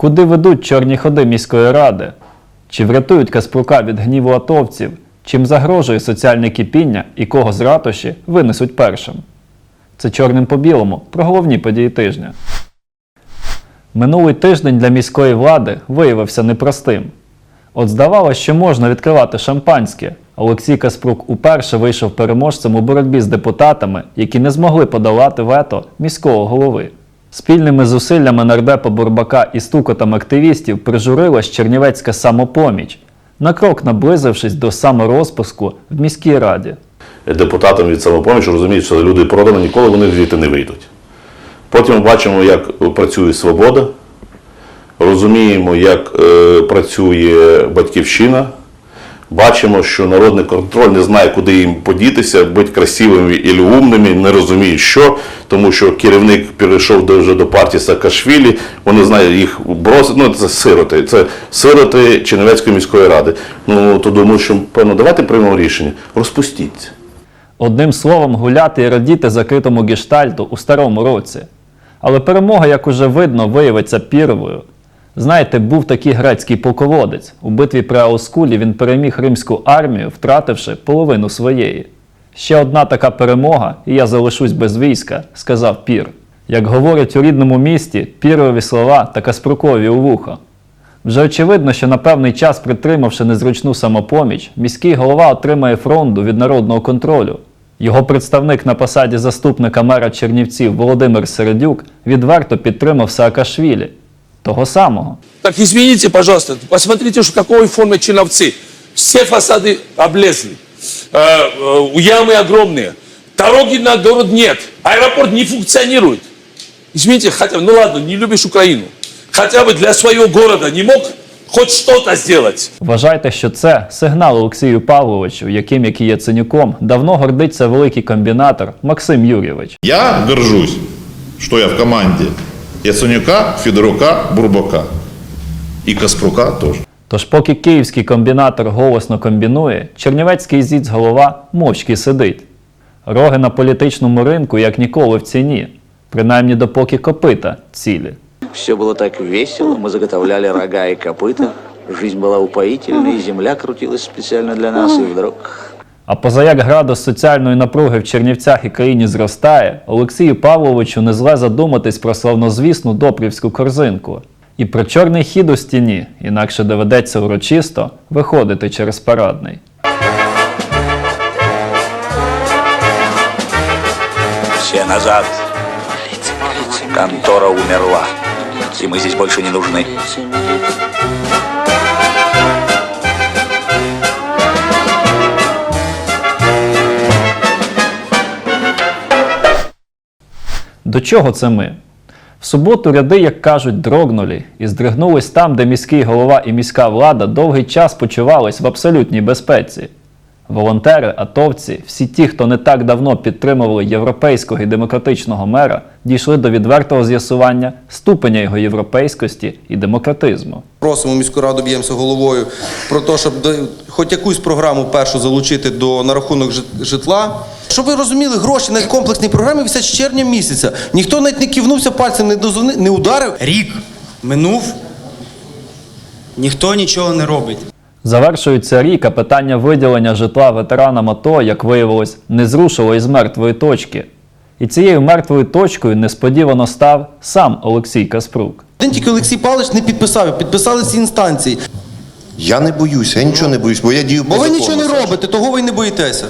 Куди ведуть чорні ходи міської ради? Чи врятують Каспрука від гніву атовців? Чим загрожує соціальне кипіння і кого з ратуші винесуть першим? Це чорним по білому про головні події тижня. Минулий тиждень для міської влади виявився непростим. От здавалося, що можна відкривати шампанське. Олексій Каспрук уперше вийшов переможцем у боротьбі з депутатами, які не змогли подолати вето міського голови. Спільними зусиллями нардепа Бурбака і стукотом активістів прижурилась Чернівецька самопоміч, на крок наблизившись до саморозпуску в міській раді. депутатам від самопомічі розуміють, що люди продані, ніколи вони звідти не вийдуть. Потім бачимо, як працює свобода, розуміємо, як е, працює батьківщина. Бачимо, що народний контроль не знає, куди їм подітися, бути красивими і умними, не розуміють, що, тому що керівник перейшов до, вже до партії Саакашвілі, вони знають, їх бросить, ну це сироти, це сироти Чернівецької міської ради. Ну то думаю, що певно, давайте приймемо рішення, розпустіться. Одним словом, гуляти і радіти закритому гештальту у старому році. Але перемога, як уже видно, виявиться піровою. Знаєте, був такий грецький полководець. У битві при Аускулі він переміг римську армію, втративши половину своєї. Ще одна така перемога, і я залишусь без війська, сказав Пір. Як говорять у рідному місті, пірові слова та каспрукові у вухо. Вже очевидно, що на певний час, притримавши незручну самопоміч, міський голова отримає фронду від народного контролю. Його представник на посаді заступника мера Чернівців Володимир Середюк відверто підтримав Саакашвілі, того самого. Так извините, пожалуйста, посмотрите, что в какой форме чиновцы. Все фасады облезли. Э, э, ямы огромные. Дороги на город нет. Аэропорт не функционирует. Извините, хотя, ну ладно, не любишь Украину. Хотя бы для своего города не мог хоть что-то сделать. Вважайте, що це сигнал Олексію Павловичу, яким як і Яценюком давно гордиться великий комбінатор Максим Юрійович. Я горжусь, что я в команде Яценюка, Федорука, Бурбака. И Каспрука тоже. Тож, поки київський комбінатор голосно комбінує, чернівецький зіц голова мовчки сидить. Роги на політичному ринку як ніколи в ціні, принаймні допоки копита цілі. Все было так весело, мы заготовляли рога и копыта. Жизнь была упоительной, и земля крутилась специально для нас, и вдруг... а позаяк градус соціальної напруги в Чернівцях і країні зростає, Олексію Павловичу не зле задуматись про славнозвісну допрівську корзинку. І про чорний хід у стіні, інакше доведеться урочисто виходити через парадний. Все назад. Контора умерла. И мы здесь больше не нужны. До чого це ми? В суботу ряди, як кажуть, дрогнулі і здригнулись там, де міський голова і міська влада довгий час почувались в абсолютній безпеці. Волонтери, атовці, всі ті, хто не так давно підтримували європейського і демократичного мера, дійшли до відвертого з'ясування ступеня його європейськості і демократизму. Просимо міську раду, б'ємося головою про те, щоб хоч якусь програму першу залучити до на рахунок житла. Щоб ви розуміли, гроші на комплексній програмі висять з червня місяця. Ніхто навіть не кивнувся пальцем, не дозвонив, не ударив. Рік минув, ніхто нічого не робить. Завершується рік, а питання виділення житла ветеранам АТО, як виявилось, не зрушило із мертвої точки. І цією мертвою точкою несподівано став сам Олексій Каспрук. Один тільки Олексій Павлович не підписав, підписали всі інстанції. Я не боюся, я нічого не боюсь, бо я дію по Бо ви закону, нічого не робите, того ви й не боїтеся.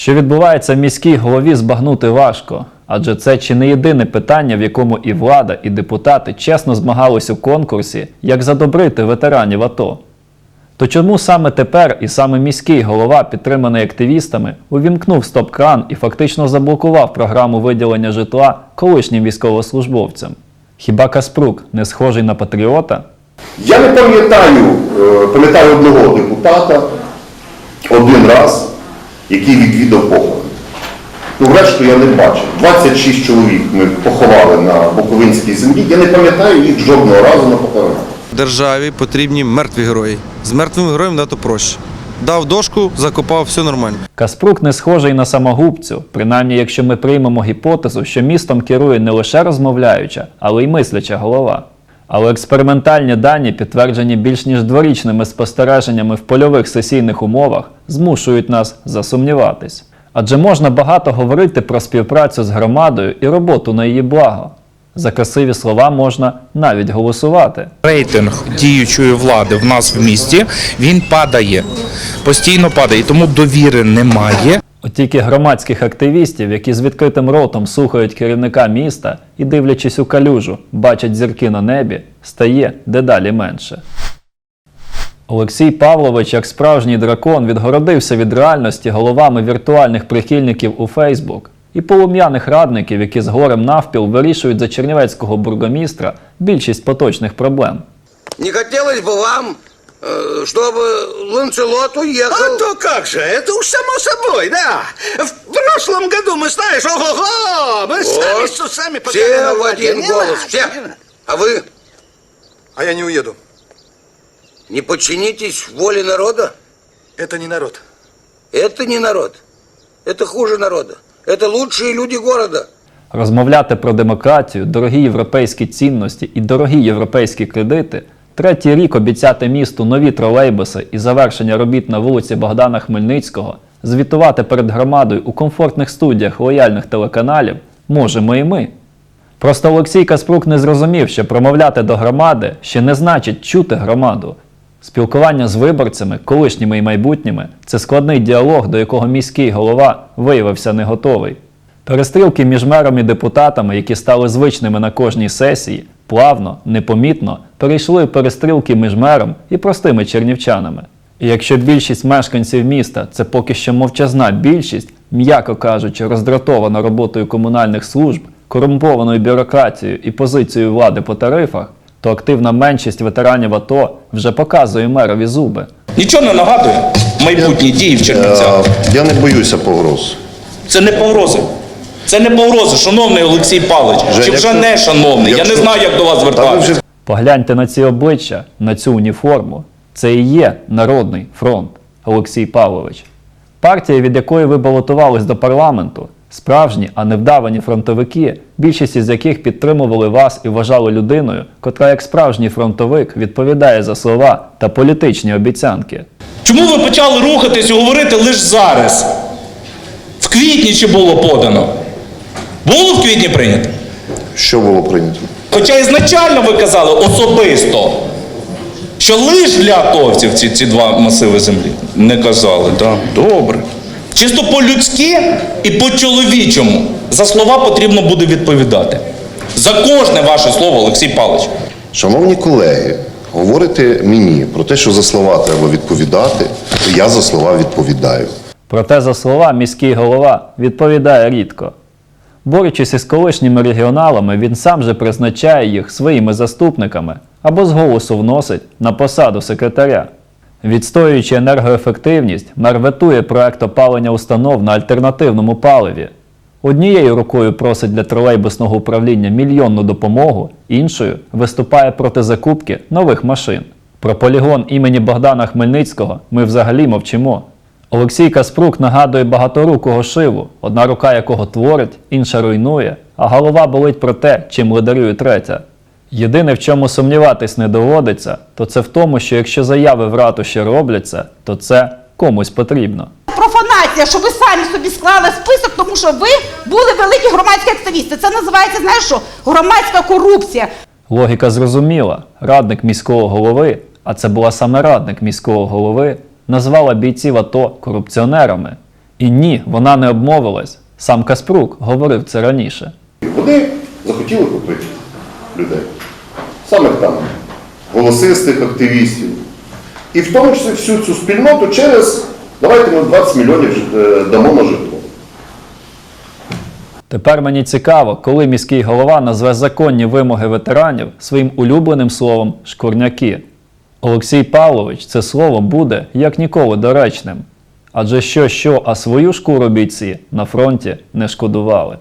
Що відбувається в міській голові, збагнути важко, адже це чи не єдине питання, в якому і влада, і депутати чесно змагались у конкурсі, як задобрити ветеранів АТО. То чому саме тепер і саме міський голова, підтриманий активістами, увімкнув стоп-кран і фактично заблокував програму виділення житла колишнім військовослужбовцям? Хіба Каспрук не схожий на патріота? Я не пам'ятаю, е, пам'ятаю одного депутата один раз, який відвідав похорон. Ну, решту я не бачив. 26 чоловік ми поховали на Буковинській землі. Я не пам'ятаю їх жодного разу на похоронах. Державі потрібні мертві герої. З мертвим героєм дато проще. Дав дошку, закопав, все нормально. Каспрук не схожий на самогубцю, принаймні якщо ми приймемо гіпотезу, що містом керує не лише розмовляюча, але й мисляча голова. Але експериментальні дані, підтверджені більш ніж дворічними спостереженнями в польових сесійних умовах, змушують нас засумніватись. Адже можна багато говорити про співпрацю з громадою і роботу на її благо. За красиві слова можна навіть голосувати. рейтинг діючої влади в нас в місті він падає, постійно падає, тому довіри немає. От тільки громадських активістів, які з відкритим ротом слухають керівника міста і, дивлячись у калюжу, бачать зірки на небі, стає дедалі менше. Олексій Павлович, як справжній дракон, відгородився від реальності головами віртуальних прихильників у Фейсбук і полум'яних радників, які з горем навпіл вирішують за чернівецького бургомістра більшість поточних проблем. Не хотелось бы вам, чтобы Ланцелот уехал... А то как же, это уж само собой, да. В прошлом году мы, знаешь, ого-го, мы сами с усами Все потеряли в название. один Не голос, надо, все. не надо. А вы А я не уеду. не подчинитесь воле народа? Это не народ. Это не народ. Это хуже народа. Это лучшие люди города. Розмовляти про демократію, дорогі європейські цінності і дорогі європейські кредити, третій рік обіцяти місту нові тролейбуси і завершення робіт на вулиці Богдана Хмельницького, звітувати перед громадою у комфортних студіях лояльних телеканалів можемо і ми. Просто Олексій Каспрук не зрозумів, що промовляти до громади ще не значить чути громаду. Спілкування з виборцями, колишніми і майбутніми це складний діалог, до якого міський голова виявився не готовий. Перестрілки між мером і депутатами, які стали звичними на кожній сесії, плавно, непомітно перейшли перестрілки між мером і простими чернівчанами. І якщо більшість мешканців міста це поки що мовчазна більшість, м'яко кажучи, роздратована роботою комунальних служб, корумпованою бюрократією і позицією влади по тарифах, то активна меншість ветеранів АТО вже показує мерові зуби. Нічого не нагадує майбутні дії в Чернівцях. Я не боюся погроз. Це не погрози. Це не погрози, шановний Олексій Павлович. Чи вже якщо- не шановний? Я не знаю, як до вас звертатися. Погляньте на ці обличчя, на цю уніформу. Це і є Народний фронт Олексій Павлович. Партія, від якої ви балотувались до парламенту, справжні, а не вдавані фронтовики, більшість із яких підтримували вас і вважали людиною, котра як справжній фронтовик відповідає за слова та політичні обіцянки. Чому ви почали рухатись і говорити лише зараз? В квітні чи було подано? Було в квітні прийнято? що було прийнято? Хоча ізначально ви казали особисто, що лише для атовців ці, ці два масиви землі. Не казали, так? Добре. Чисто по-людськи і по-чоловічому за слова потрібно буде відповідати. За кожне ваше слово, Олексій Павлович. Шановні колеги, говорите мені про те, що за слова треба відповідати, то я за слова відповідаю. Проте за слова міський голова відповідає рідко. Борючись із колишніми регіоналами, він сам же призначає їх своїми заступниками або з голосу вносить на посаду секретаря. Відстоюючи енергоефективність, мер ветує проект опалення установ на альтернативному паливі. Однією рукою просить для тролейбусного управління мільйонну допомогу, іншою виступає проти закупки нових машин. Про полігон імені Богдана Хмельницького ми взагалі мовчимо. Олексій Каспрук нагадує багаторукого шиву, одна рука якого творить, інша руйнує, а голова болить про те, чим лидарює третя. Єдине, в чому сумніватись не доводиться, то це в тому, що якщо заяви в ратуші робляться, то це комусь потрібно. профанація, що ви самі собі склали список, тому що ви були великі громадські активісти. Це називається, знаєш що, громадська корупція. Логіка зрозуміла. Радник міського голови, а це була саме радник міського голови, назвала бійців АТО корупціонерами. І ні, вона не обмовилась. Сам Каспрук говорив це раніше. Вони захотіли купити людей. Саме там. Голосистих активістів. І в тому числі всю цю спільноту через давайте ми 20 мільйонів е, дамо на житло. Тепер мені цікаво, коли міський голова назве законні вимоги ветеранів своїм улюбленим словом шкурняки. Олексій Павлович це слово буде як ніколи доречним. Адже що, що, а свою шкуру бійці на фронті не шкодували.